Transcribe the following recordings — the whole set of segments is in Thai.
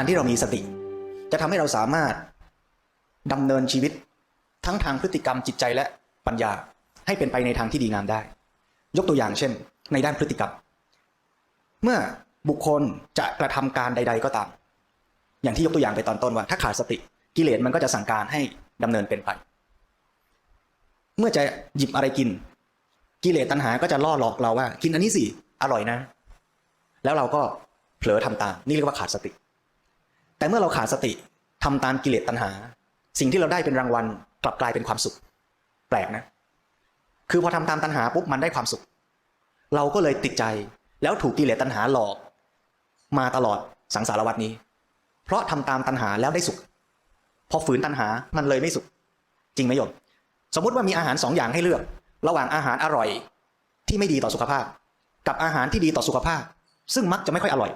การที่เรามีสติ จะทำให้เราสามารถดำเนินชีวิต ทั้งทางพฤติกรรมจิตใจและปัญญาให้เป็นไปในทางที่ดีงามได้ ยกตัวอย่างเช่น ในด้านพฤติกรรม เมื่อบุคคลจะกระทำการใด ๆ ก็ตาม อย่างที่ยกตัวอย่างไปตอนต้นว่า ถ้าขาดสติกิเลสมันก็จะสั่งการให้ดำเนินเป็นไป เมื่อจะหยิบอะไรกิน กิเลสตัณหาก็จะล่อหลอกเราว่า กินอันนี้สิอร่อยนะ แล้วเราก็เผลอทำตามนี่เรียกว่าขาดสติ แต่เมื่อเราขาดสติทำตามกิเลสตัณหา สิ่งที่เราได้เป็นรางวัลกลับกลายเป็นความสุข แปลกนะ คือพอทำตามตัณหาปุ๊บมันได้ความสุข เราก็เลยติดใจแล้วถูกกิเลสตัณหาหลอก มาตลอดสังสารวัตนี้ เพราะทำตามตัณหาแล้วได้สุข พอฝืนตัณหามันเลยไม่สุข จริงไหมโยมสมมุติว่ามีอาหารสองอย่างให้เลือก ระหว่างอาหารอร่อยที่ไม่ดีต่อสุขภาพ กับอาหารที่ดีต่อสุขภาพ ซึ่งมักจะไม่ค่อยอร่อย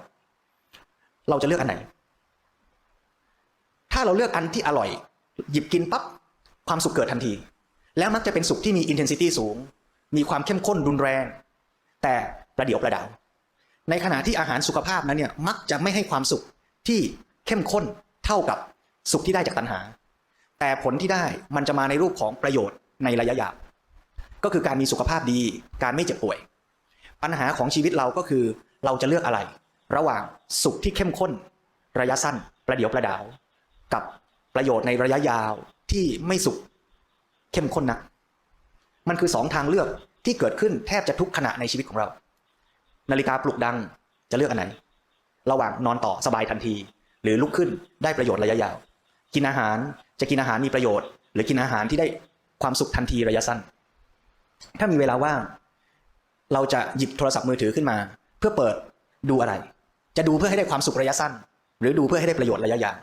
เราจะเลือกอันไหน ถ้าเราเลือกอันที่อร่อย หยิบกินปั๊บความสุขเกิดทันที แล้วมักจะเป็นสุขที่มี intensity สูง มีความเข้มข้นรุนแรง แต่ประเดี๋ยวประดาว ในขณะที่อาหารสุขภาพนั้นเนี่ยมักจะไม่ให้ความสุขที่เข้มข้นเท่ากับสุขที่ได้จากตัณหา แต่ผลที่ได้มันจะมาในรูปของประโยชน์ในระยะยาวก็คือการมีสุขภาพดี การไม่เจ็บป่วย ปัญหาของชีวิตเราก็คือเราจะเลือกอะไร ระหว่างสุขที่เข้มข้น ระยะสั้น ประเดี๋ยวประดาว กับประโยชน์ในระยะยาวที่ไม่สุขเข้มข้นนัก มันคือสองทางเลือกที่เกิดขึ้นแทบจะทุกขณะในชีวิตของเรา นาฬิกาปลุกดังจะเลือกอันไหน ระหว่างนอนต่อสบายทันที หรือลุกขึ้นได้ประโยชน์ระยะยาว กินอาหารจะกินอาหารมีประโยชน์ หรือกินอาหารที่ได้ความสุขทันทีระยะสั้น ถ้ามีเวลาว่างเราจะหยิบโทรศัพท์มือถือขึ้นมา เพื่อเปิดดูอะไร จะดูเพื่อให้ได้ความสุขระยะสั้น หรือดูเพื่อให้ได้ประโยชน์ระยะยาว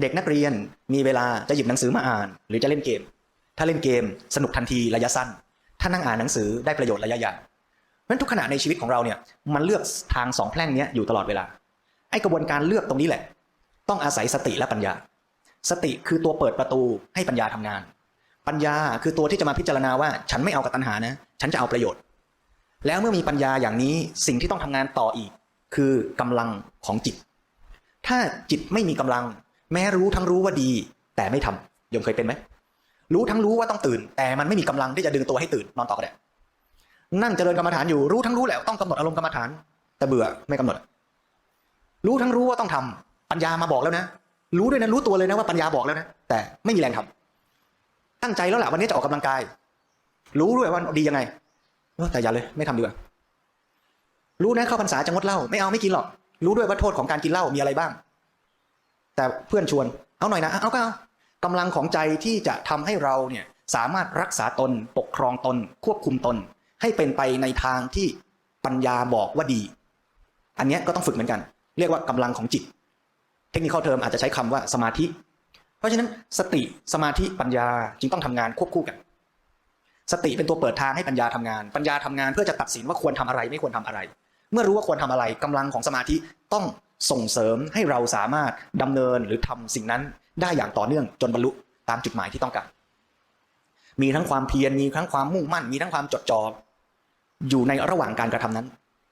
เด็กนักเรียนมีเวลาจะหยิบหนังสือมาอ่าน หรือจะเล่นเกม ถ้าเล่นเกมสนุกทันทีระยะสั้น ถ้านั่งอ่านหนังสือได้ประโยชน์ระยะยาวเพราะฉะนั้นทุกขณะในชีวิตของเราเนี่ยมันเลือกทางสองแพร่งนี้อยู่ตลอดเวลาไอ้กระบวนการเลือกตรงนี้แหละ ต้องอาศัยสติและปัญญา สติคือตัวเปิดประตูให้ปัญญาทำงาน ปัญญาคือตัวที่จะมาพิจารณาว่า ฉันไม่เอากับตัณหานะ ฉันจะเอาประโยชน์ แล้วเมื่อมีปัญญาอย่างนี้สิ่งที่ต้องทำงานต่ออีก คือกำลังของจิต ถ้าจิตไม่มีกำลัง แม้รู้ทั้งรู้ว่าดี แต่ไม่ทำโยมเคยเป็นไหมรู้ทั้งรู้ว่าต้องตื่น แต่มันไม่มีกำลังที่จะดึงตัวให้ตื่นนอนต่อก็ได้นั่งเจริญกรรมฐานอยู่รู้ทั้งรู้แหละต้องกำหนดอารมณ์กรรมฐาน แต่เบื่อไม่กำหนด รู้ทั้งรู้ว่าต้องทำปัญญามาบอกแล้วนะ รู้ด้วยนะรู้ตัวเลยนะว่าปัญญาบอกแล้วนะแต่ไม่มีแรงทำตั้งใจแล้วแหละวันนี้จะออกกำลังกาย รู้ด้วยว่าดียังไงแต่อย่าเลยไม่ทำดีกว่ารู้นะเข้าพรรษาจะงดเหล้าไม่เอาไม่กินหรอก รู้ด้วยว่าโทษของการกินเหล้ามีอะไรบ้าง แต่เพื่อนชวนเอาหน่อยนะเอาก็เอากำลังของใจที่จะทำให้เราเนี่ยสามารถรักษาตนปกครองตน ควบคุมตน ให้เป็นไปในทางที่ปัญญาบอกว่าดี อันนี้ก็ต้องฝึกเหมือนกัน เรียกว่ากำลังของจิต เทคนิคเทอมอาจจะใช้คำว่าสมาธิ เพราะฉะนั้นสติสมาธิปัญญาจึงต้องทำงานควบคู่กัน สติเป็นตัวเปิดทางให้ปัญญาทำงาน ปัญญาทำงานเพื่อจะตัดสินว่าควรทำอะไรไม่ควรทำอะไร เมื่อรู้ว่าควรทำอะไรกำลังของสมาธิต้อง ส่งเสริมให้เราสามารถดำเนินหรือทำสิ่งนั้นได้อย่างต่อเนื่องจนบรรลุตามจุดหมายที่ต้องการ มีทั้งความเพียรมีทั้งความมุ่งมั่น มีทั้งความจดจ่ออยู่ในระหว่างการกระทำนั้น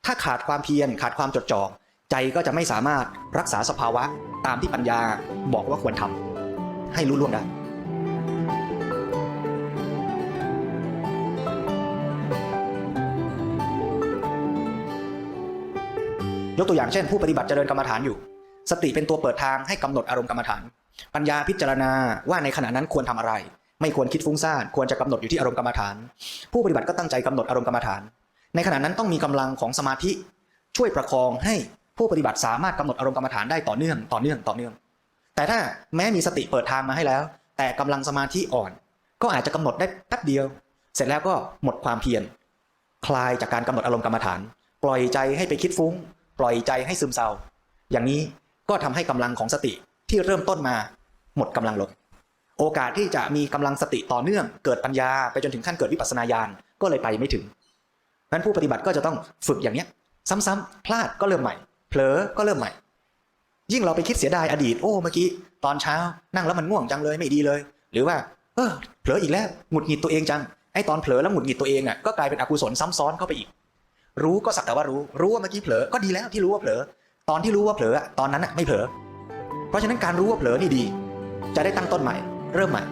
ถ้าขาดความเพียรขาดความจดจ่อใจก็จะไม่สามารถรักษาสภาวะตามที่ปัญญาบอกว่าควรทำให้รู้ล่วงได้ กตัวอย่างเช่น ผู้ปฏิบัติเจริญกรรมฐานอยู่ สติเป็นตัวเปิดทางให้กำหนดอารมณ์กรรมฐาน ปัญญาพิจารณาว่าในขณะนั้นควรทำอะไร ไม่ควรคิดฟุ้งซ่านควรจะกำหนดอยู่ที่อารมณ์กรรมฐาน ผู้ปฏิบัติก็ตั้งใจกำหนดอารมณ์กรรมฐาน ในขณะนั้นต้องมีกำลังของสมาธิ ช่วยประคองให้ผู้ปฏิบัติสามารถกำหนดอารมณ์กรรมฐานได้ต่อเนื่องต่อเนื่องต่อเนื่อง แต่ถ้าแม้มีสติเปิดทางมาให้แล้ว แต่กำลังสมาธิอ่อน ก็อาจจะกำหนดได้แป๊บเดียว เสร็จแล้วก็หมดความเพียรคลายจากการกำหนดอารมณ์กรรมฐาน ปล่อยใจให้ไปคิดฟุ้ง ปล่อยใจให้ซึมเศร้า อย่างนี้ก็ทำให้กำลังของสติที่เริ่มต้นมาหมดกำลังลง โอกาสที่จะมีกำลังสติต่อเนื่อง เกิดปัญญาไปจนถึงขั้นเกิดวิปัสสนาญาณก็เลยไปไม่ถึงนั้นผู้ปฏิบัติก็จะต้องฝึกอย่างเนี้ย ซ้ำๆพลาดก็เริ่มใหม่ เผลอก็เริ่มใหม่ ยิ่งเราไปคิดเสียดายอดีตโอ้เมื่อกี้ตอนเช้านั่งแล้วมันง่วงจังเลยไม่ดีเลย หรือว่าเออเผลออีกแล้วหงุดหงิดตัวเองจังไอ้ตอนเผลอแล้วหงุดหงิดตัวเองอะก็กลายเป็นอกุศลซ้ำซ้อนเข้าไปอีก รู้ก็สักแต่ว่ารู้ รู้ว่าเมื่อกี้เผลอ ก็ดีแล้วที่รู้ว่าเผลอ ตอนที่รู้ว่าเผลอตอนนั้นอะไม่เผลอ เพราะฉะนั้นการรู้ว่าเผลอนี่ดี จะได้ตั้งต้นใหม่ เริ่มใหม่